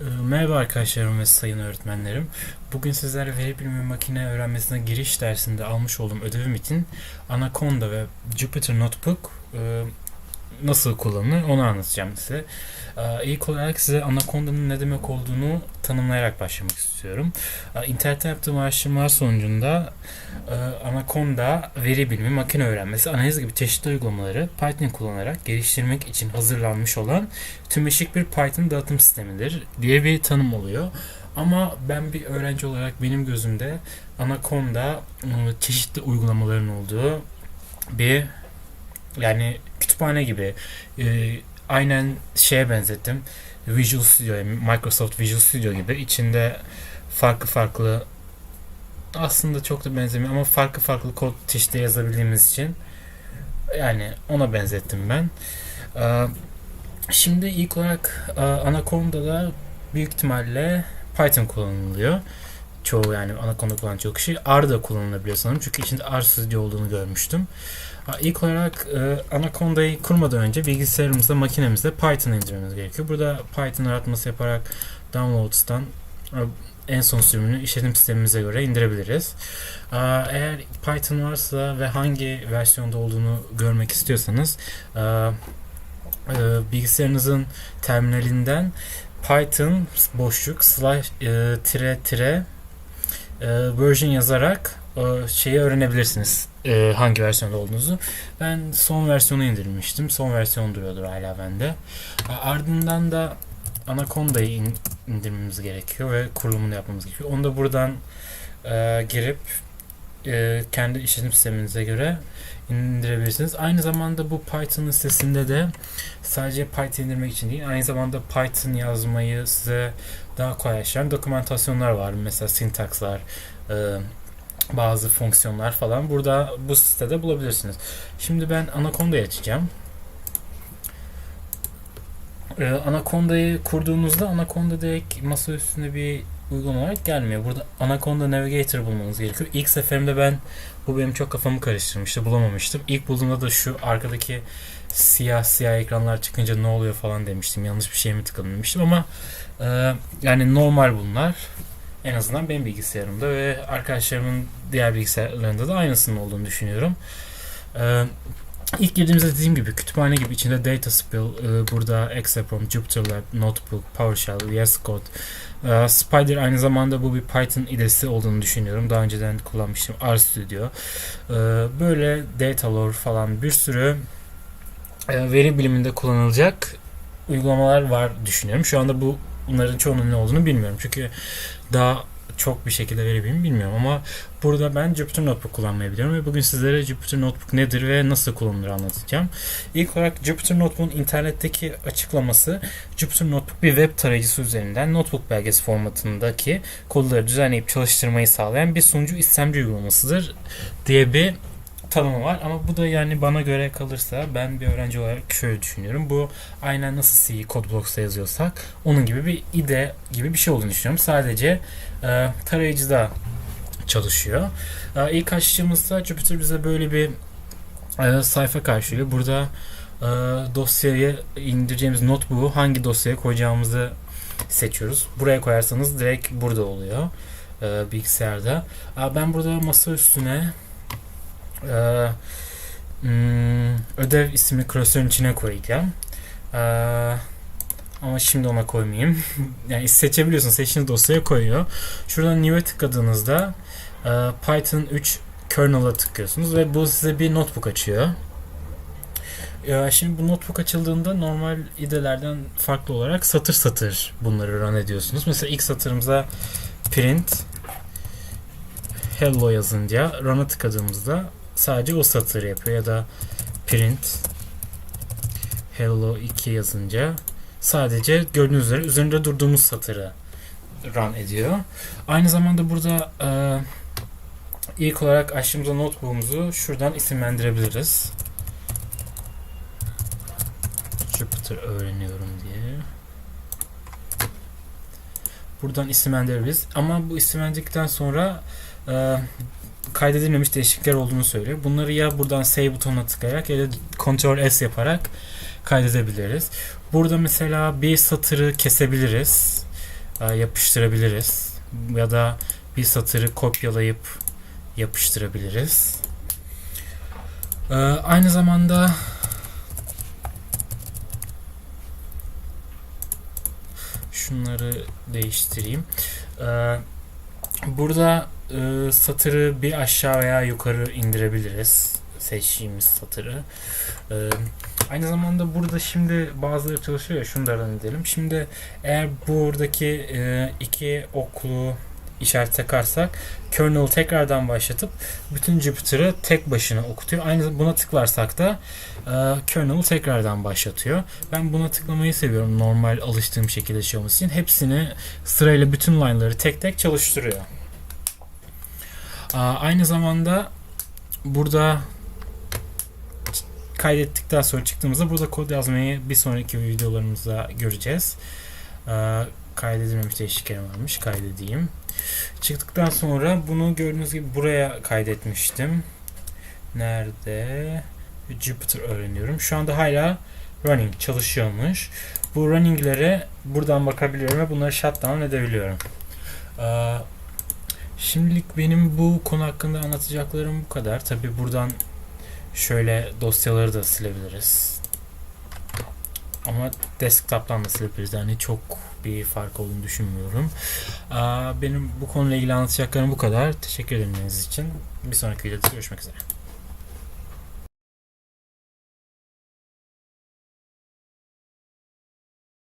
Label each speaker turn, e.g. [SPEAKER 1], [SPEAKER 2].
[SPEAKER 1] Ee, Merhaba arkadaşlarım ve sayın öğretmenlerim. Bugün sizlerle veri bilimi makine öğrenmesine giriş dersinde almış olduğum ödevim için Anaconda ve Jupyter Notebook e, nasıl kullanılır onu anlatacağım size. Ee, İlk olarak size Anaconda'nın ne demek olduğunu tanımlayarak başlamak istiyorum. Ee, İnternette yaptığım araştırmalar sonucunda e, Anaconda veri bilimi, makine öğrenmesi, analiz gibi çeşitli uygulamaları Python kullanarak geliştirmek için hazırlanmış olan tümleşik bir Python dağıtım sistemidir diye bir tanım oluyor. Ama ben bir öğrenci olarak benim gözümde Anaconda e, çeşitli uygulamaların olduğu bir yani kütüphane gibi e, aynen şeye benzettim. Visual Studio, Microsoft Visual Studio gibi içinde farklı farklı aslında çok da benzemiyor ama farklı farklı kod çeşitleri yazabildiğimiz için yani ona benzettim ben. Ee, Şimdi ilk olarak e, Anaconda'da büyük ihtimalle Python kullanılıyor. Çoğu yani Anaconda kullanan çok kişi. R da kullanılabiliyor sanırım. Çünkü içinde R Studio olduğunu görmüştüm. İlk olarak e, Anaconda'yı kurmadan önce bilgisayarımızda, makinemizde Python indirmemiz gerekiyor. Burada Python aratması yaparak Downloads'tan e, en son sürümünü işletim sistemimize göre indirebiliriz. Aa, Eğer Python varsa ve hangi versiyonda olduğunu görmek istiyorsanız e, e, bilgisayarınızın terminalinden Python boşluk slash e, tire tire e, version yazarak e, şeyi öğrenebilirsiniz e, hangi versiyonda olduğunuzu. Ben son versiyonu indirmiştim. Son versiyon duruyordur hala bende. E, ardından da Anaconda'yı in, indirmemiz gerekiyor ve kurulumunu yapmamız gerekiyor. Onu da buradan e, girip e, kendi işletim sisteminize göre indirebilirsiniz. Aynı zamanda bu Python sitesinde de sadece Python indirmek için değil, aynı zamanda Python yazmayı size daha kolaylaştıran dokümantasyonlar var. Mesela sintakslar, e, bazı fonksiyonlar falan burada bu sitede bulabilirsiniz. Şimdi ben Anaconda'yı açacağım. E, Anaconda'yı kurduğunuzda Anaconda direkt masa üstünde bir uygulama olarak gelmiyor. Burada Anaconda Navigator bulmanız gerekiyor. İlk seferimde ben bu benim çok kafamı karıştırmıştı. Bulamamıştım. İlk bulduğumda da şu arkadaki siyah siyah ekranlar çıkınca ne oluyor falan demiştim. Yanlış bir şey mi tıkladım demiştim ama e, yani normal bunlar. En azından benim bilgisayarımda ve arkadaşlarımın diğer bilgisayarlarında da aynısının olduğunu düşünüyorum. E, İlk girdiğimizde dediğim gibi kütüphane gibi içinde Data Spill, e, burada Exaprom, JupyterLab, Notebook, PowerShell, VS Code, e, Spider aynı zamanda bu bir Python idesi olduğunu düşünüyorum. Daha önceden kullanmıştım RStudio. E, böyle Datalore falan bir sürü e, veri biliminde kullanılacak uygulamalar var düşünüyorum. Şu anda bu bunların çoğunun ne olduğunu bilmiyorum. Çünkü daha çok bir şekilde veri bilimi bilmiyorum ama burada ben Jupyter Notebook kullanmayı biliyorum ve bugün sizlere Jupyter Notebook nedir ve nasıl kullanılır anlatacağım. İlk olarak Jupyter Notebook'un internetteki açıklaması Jupyter Notebook bir web tarayıcısı üzerinden notebook belgesi formatındaki kodları düzenleyip çalıştırmayı sağlayan bir sunucu istemci uygulamasıdır diye bir tanımı var ama bu da yani bana göre kalırsa ben bir öğrenci olarak şöyle düşünüyorum. Bu aynen nasıl C CodeBlocks'ta yazıyorsak onun gibi bir IDE gibi bir şey olduğunu düşünüyorum. Sadece e, tarayıcıda çalışıyor. E, ilk açtığımızda Jupyter bize böyle bir e, sayfa karşılıyor. Burada e, dosyayı indireceğimiz notebook'u hangi dosyaya koyacağımızı seçiyoruz. Buraya koyarsanız direkt burada oluyor e, bilgisayarda. E, ben burada masa üstüne ee, hmm, ödev ismi klasörün içine koyacağım. Ee, ama şimdi ona koymayayım. yani seçebiliyorsun. Seçtiğiniz dosyaya koyuyor. Şuradan New'e tıkladığınızda e, Python 3 kernel'a tıklıyorsunuz ve bu size bir notebook açıyor. Ya şimdi bu notebook açıldığında normal IDE'lerden farklı olarak satır satır bunları run ediyorsunuz. Mesela ilk satırımıza print hello yazınca run'a tıkladığımızda sadece o satırı yapıyor ya da print hello 2 yazınca sadece gördüğünüz üzere üzerinde durduğumuz satırı run ediyor. Aynı zamanda burada e, ilk olarak açtığımızda notebook'umuzu şuradan isimlendirebiliriz. Jupyter öğreniyorum diye. Buradan isimlendirebiliriz. Ama bu isimlendirdikten sonra e, kaydedilmemiş değişiklikler olduğunu söylüyor. Bunları ya buradan save butonuna tıklayarak ya da Ctrl S yaparak kaydedebiliriz. Burada mesela bir satırı kesebiliriz. e, yapıştırabiliriz. Ya da bir satırı kopyalayıp yapıştırabiliriz. E, aynı zamanda şunları değiştireyim. E, burada e, satırı bir aşağı veya yukarı indirebiliriz. Seçtiğimiz satırı. E, aynı zamanda burada şimdi bazıları çalışıyor ya şunlardan edelim. Şimdi eğer buradaki e, iki oklu işaret takarsak kernel tekrardan başlatıp bütün Jupyter'ı tek başına okutuyor. Aynı buna tıklarsak da e, kernel'ı tekrardan başlatıyor. Ben buna tıklamayı seviyorum normal alıştığım şekilde şey olması için. Hepsini sırayla bütün line'ları tek tek çalıştırıyor. Aa, aynı zamanda burada kaydettikten sonra çıktığımızda burada kod yazmayı bir sonraki videolarımızda göreceğiz. Aa, kaydedilmemiş değişikliklerim varmış. Kaydedeyim. Çıktıktan sonra bunu gördüğünüz gibi buraya kaydetmiştim. Nerede? Jupyter öğreniyorum. Şu anda hala running çalışıyormuş. Bu runninglere buradan bakabiliyorum ve bunları shutdown edebiliyorum. Aa, Şimdilik benim bu konu hakkında anlatacaklarım bu kadar. Tabi buradan şöyle dosyaları da silebiliriz. Ama desktop'tan da silebiliriz. Yani çok bir fark olduğunu düşünmüyorum. Benim bu konuyla ilgili anlatacaklarım bu kadar. Teşekkür ederim için. Bir sonraki videoda görüşmek üzere.